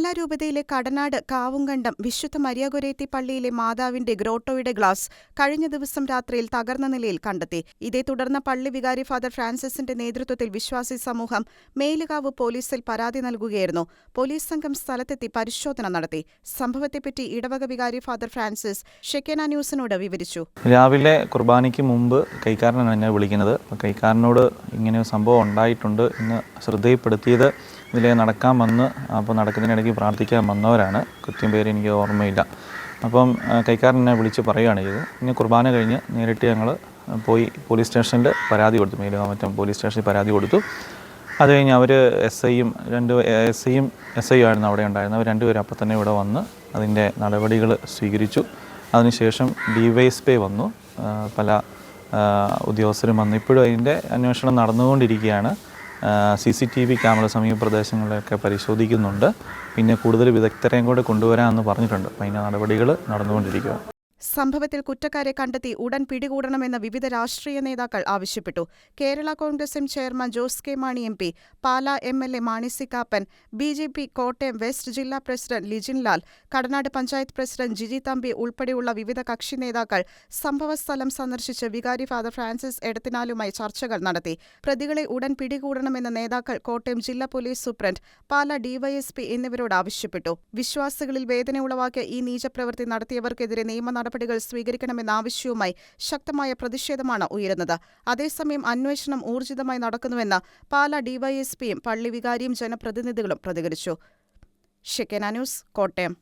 പാലാരൂപതയിലെ കടനാട് കാവുങ്കണ്ടം വിശുദ്ധ മരിയഗൊരേത്തി പള്ളിയിലെ മാതാവിന്റെ ഗ്രോട്ടോയുടെ ഗ്ലാസ് കഴിഞ്ഞ ദിവസം രാത്രിയിൽ തകർന്ന നിലയിൽ കണ്ടെത്തി. ഇതേ തുടർന്ന് പള്ളി വികാരി ഫാദർ ഫ്രാൻസിസിന്റെ നേതൃത്വത്തിൽ വിശ്വാസി സമൂഹം മേലുകാവ് പോലീസിൽ പരാതി നൽകുകയായിരുന്നു. പോലീസ് സംഘം സ്ഥലത്തെത്തി പരിശോധന നടത്തി. സംഭവത്തെപ്പറ്റി ഇടവക വികാരി ഫാദർ ഫ്രാൻസിസ് ഷെക്കേന ന്യൂസിനോട് വിവരിച്ചു. രാവിലെ കുർബാനയ്ക്ക് മുമ്പ് കൈക്കാരനാണ് എന്നെ വിളിക്കുന്നത്. കൈക്കാരനോട് ഇങ്ങനെ സംഭവം ഉണ്ടായിട്ടുണ്ട് എന്ന് ശ്രദ്ധയിൽപ്പെടുത്തിയത് ഇതിലെ നടക്കാൻ വന്ന് അപ്പോൾ നടക്കുന്നതിനിടയ്ക്ക് പ്രാർത്ഥിക്കാൻ വന്നവരാണ്. കൃത്യം പേര് എനിക്ക് ഓർമ്മയില്ല. അപ്പം കൈക്കാരൻ എന്നെ വിളിച്ച് പറയുകയാണ് ചെയ്തത്. ഇനി കുർബാന കഴിഞ്ഞ് നേരിട്ട് ഞങ്ങൾ പോയി പോലീസ് സ്റ്റേഷനിൽ പരാതി കൊടുത്തു. മേലുകാമറ്റം പോലീസ് സ്റ്റേഷനിൽ പരാതി കൊടുത്തു. അത് കഴിഞ്ഞ് അവർ എസ് ഐയും രണ്ട് എസ് ഐയും എസ് ഐയും ആയിരുന്നു അവിടെ ഉണ്ടായിരുന്നത്. അവർ രണ്ടുപേരും അപ്പം തന്നെ ഇവിടെ വന്ന് അതിന്റെ നടപടികൾ സ്വീകരിച്ചു. അതിനുശേഷം ഡി വൈസ് പേ വന്നു. പല ഉദ്യോഗസ്ഥരും വന്നു. ഇപ്പോഴും അതിന്റെ അന്വേഷണം നടന്നുകൊണ്ടിരിക്കുകയാണ്. C C T V camera സമീപ പ്രദേശങ്ങളിലൊക്കെ പരിശോധിക്കുന്നുണ്ട്. പിന്നെ കൂടുതൽ വിദഗ്ധരെയും കൂടെ കൊണ്ടുവരാമെന്ന് പറഞ്ഞിട്ടുണ്ട്. അപ്പോൾ അതിന്റെ നടപടികൾ നടന്നുകൊണ്ടിരിക്കുക സംഭവത്തിൽ കുറ്റക്കാരെ കണ്ടെത്തി ഉടൻ പിടികൂടണമെന്ന് വിവിധ രാഷ്ട്രീയ നേതാക്കൾ ആവശ്യപ്പെട്ടു. Kerala Congress M chairman Jose K Mani M P Pala M L A Mani C Kappan B J P Kottayam west ജില്ലാ പ്രസിഡന്റ് ലിജിൻ ലാൽ കടനാട് പഞ്ചായത്ത് പ്രസിഡന്റ് ജിജി തമ്പി ഉൾപ്പെടെയുള്ള വിവിധ കക്ഷി നേതാക്കൾ സംഭവസ്ഥലം സന്ദർശിച്ച് വികാരി ഫാദർ ഫ്രാൻസിസ് എടത്തിനാലുമായി ചർച്ചകൾ നടത്തി. പ്രതികളെ ഉടൻ പിടികൂടണമെന്ന് നേതാക്കൾ കോട്ടയം ജില്ലാ പോലീസ് സൂപ്രണ്ട് പാലാ ഡിവൈഎസ്പി എന്നിവരോട് ആവശ്യപ്പെട്ടു. വിശ്വാസികളിൽ വേദന ഉളവാക്കിയ ഈ നീചപ്രവൃത്തി നടത്തിയവർക്കെതിരെ നിയമ നടപടികൾ സ്വീകരിക്കണമെന്ന ആവശ്യവുമായി ശക്തമായ പ്രതിഷേധമാണ് ഉയരുന്നത്. അതേസമയം അന്വേഷണം ഊർജിതമായി നടക്കുന്നുവെന്ന് പാല ഡിവൈഎസ്പിയും പള്ളി വികാരിയും ജനപ്രതിനിധികളും പ്രതികരിച്ചു. ന്യൂസ് കോട്ടയം.